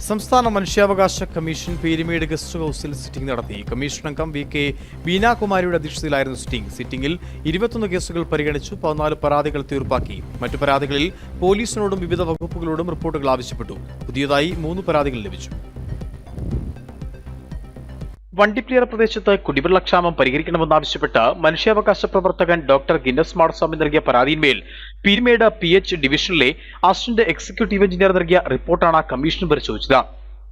സംസ്ഥാന മനുഷ്യാവകാശ commission Peermade guest ഹൌസിൽ സിറ്റിംഗ് നടത്തി. കമ്മീഷൻ അംഗം വി കെ ബീനാകുമാരിയുടെ അധ്യക്ഷതയിലായിരുന്നു സിറ്റിംഗ്. സിറ്റിംഗിൽ ഇരുപത്തൊന്ന് കേസുകൾ പരിഗണിച്ചു പതിനാല് പരാതികൾ തീർപ്പാക്കി. മറ്റു പരാതികളിൽ പോലീസിനോടും വിവിധ വകുപ്പുകളോടും റിപ്പോർട്ടുകൾ ആവശ്യപ്പെട്ടു. പുതിയതായി മൂന്ന് പരാതികൾ ലഭിച്ചു. വണ്ടിപ്ലിയർ പ്രദേശത്ത് കുടിവെള്ളക്ഷാമം പരിഹരിക്കണമെന്നാവശ്യപ്പെട്ട് മനുഷ്യാവകാശ പ്രവർത്തകൻ ഡോക്ടർ ഗിന്നസ് മാടസ്വാമി നൽകിയ പരാതിയിന്മേൽ പീരുമേട് പി എച്ച് ഡിവിഷനിലെ അസിസ്റ്റന്റ് എക്സിക്യൂട്ടീവ് എഞ്ചിനീയർ നൽകിയ റിപ്പോർട്ടാണ് കമ്മീഷൻ പരിശോധിച്ചത്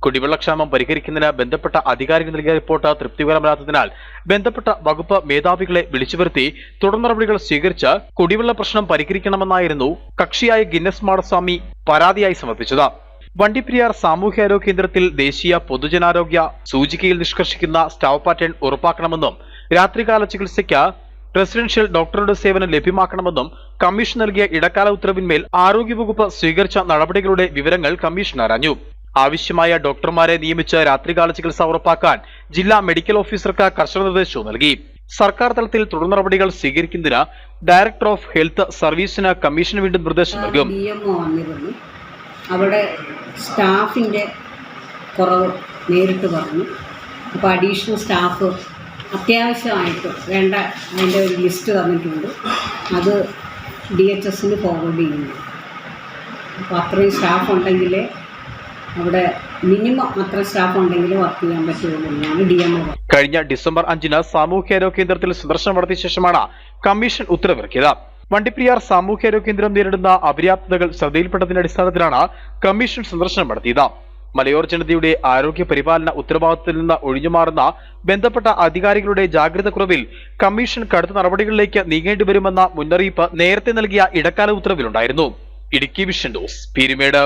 കുടിവെള്ളക്ഷാമം പരിഹരിക്കുന്നതിന് ബന്ധപ്പെട്ട അധികാരികൾ നൽകിയ റിപ്പോർട്ട് തൃപ്തികരമല്ലാത്തതിനാൽ ബന്ധപ്പെട്ട വകുപ്പ് മേധാവികളെ വിളിച്ചു വരുത്തി തുടർ നടപടികൾ സ്വീകരിച്ച് കുടിവെള്ള പ്രശ്നം പരിഹരിക്കണമെന്നായിരുന്നു കക്ഷിയായ ഗിന്നസ് മാടസ്വാമി പരാതിയായി സമർപ്പിച്ചത്. വണ്ടിപ്പെരിയാർ സാമൂഹ്യാരോഗ്യ കേന്ദ്രത്തിൽ ദേശീയ പൊതുജനാരോഗ്യ സൂചികയിൽ നിഷ്കർഷിക്കുന്ന സ്റ്റാവ് പാറ്റേൺ ഉറപ്പാക്കണമെന്നും രാത്രികാല ചികിത്സയ്ക്ക് റെസിഡൻഷ്യൽ ഡോക്ടറുടെ സേവനം ലഭ്യമാക്കണമെന്നും കമ്മീഷൻ നൽകിയ ഇടക്കാല ഉത്തരവിന്മേൽ ആരോഗ്യവകുപ്പ് സ്വീകരിച്ച നടപടികളുടെ വിവരങ്ങൾ കമ്മീഷൻ അറിഞ്ഞു ആവശ്യമായ ഡോക്ടർമാരെ നിയമിച്ച് രാത്രികാല ചികിത്സ ഉറപ്പാക്കാൻ ജില്ലാ മെഡിക്കൽ ഓഫീസർക്ക് കർശന നിർദ്ദേശവും നൽകി. സർക്കാർ തലത്തിൽ തുടർ നടപടികൾ സ്വീകരിക്കുന്നതിന് ഡയറക്ടർ ഓഫ് ഹെൽത്ത് സർവീസിന് കമ്മീഷൻ വീണ്ടും നിർദ്ദേശം നൽകും. അവിടെ സ്റ്റാഫിന്റെ കുറവ് നേരിട്ട് പറഞ്ഞു. അപ്പോൾ അഡീഷണൽ സ്റ്റാഫ് അത്യാവശ്യമായിട്ട് വേണ്ട അതിന്റെ ഒരു ലിസ്റ്റ് തന്നിട്ടുണ്ട്. അത് ഡി എച്ച് എസിന് ഫോർവേഡ് ചെയ്യുന്നു. അപ്പോൾ അത്രയും സ്റ്റാഫ് ഉണ്ടെങ്കിലേ അവിടെ മിനിമം അത്ര സ്റ്റാഫ് ഉണ്ടെങ്കിൽ വർക്ക് ചെയ്യാൻ പറ്റുള്ളൂ ഡി എം കഴിഞ്ഞ ഡിസംബർ അഞ്ചിന് സാമൂഹ്യാരോഗ്യ കേന്ദ്രത്തിൽ സന്ദർശനം നടത്തിയ ശേഷമാണ് കമ്മീഷൻ ഉത്തരവിറക്കിയത്. വണ്ടിപ്രിയാർ സാമൂഹ്യാരോഗ്യ കേന്ദ്രം നേരിടുന്ന അപര്യാപ്തതകൾ ശ്രദ്ധയിൽപ്പെട്ടതിന്റെ അടിസ്ഥാനത്തിലാണ് കമ്മീഷൻ സന്ദർശനം നടത്തിയത്. മലയോര ജനതയുടെ ആരോഗ്യ പരിപാലന ഉത്തരവാദിത്തത്തിൽ നിന്ന് ഒഴിഞ്ഞുമാറുന്ന ബന്ധപ്പെട്ട അധികാരികളുടെ ജാഗ്രത കുറവിൽ കമ്മീഷൻ കടുത്ത നടപടികളിലേക്ക് നീങ്ങേണ്ടി വരുമെന്ന മുന്നറിയിപ്പ് നേരത്തെ നൽകിയ ഇടക്കാല ഉത്തരവിലുണ്ടായിരുന്നു. Idukki vision news Peermade.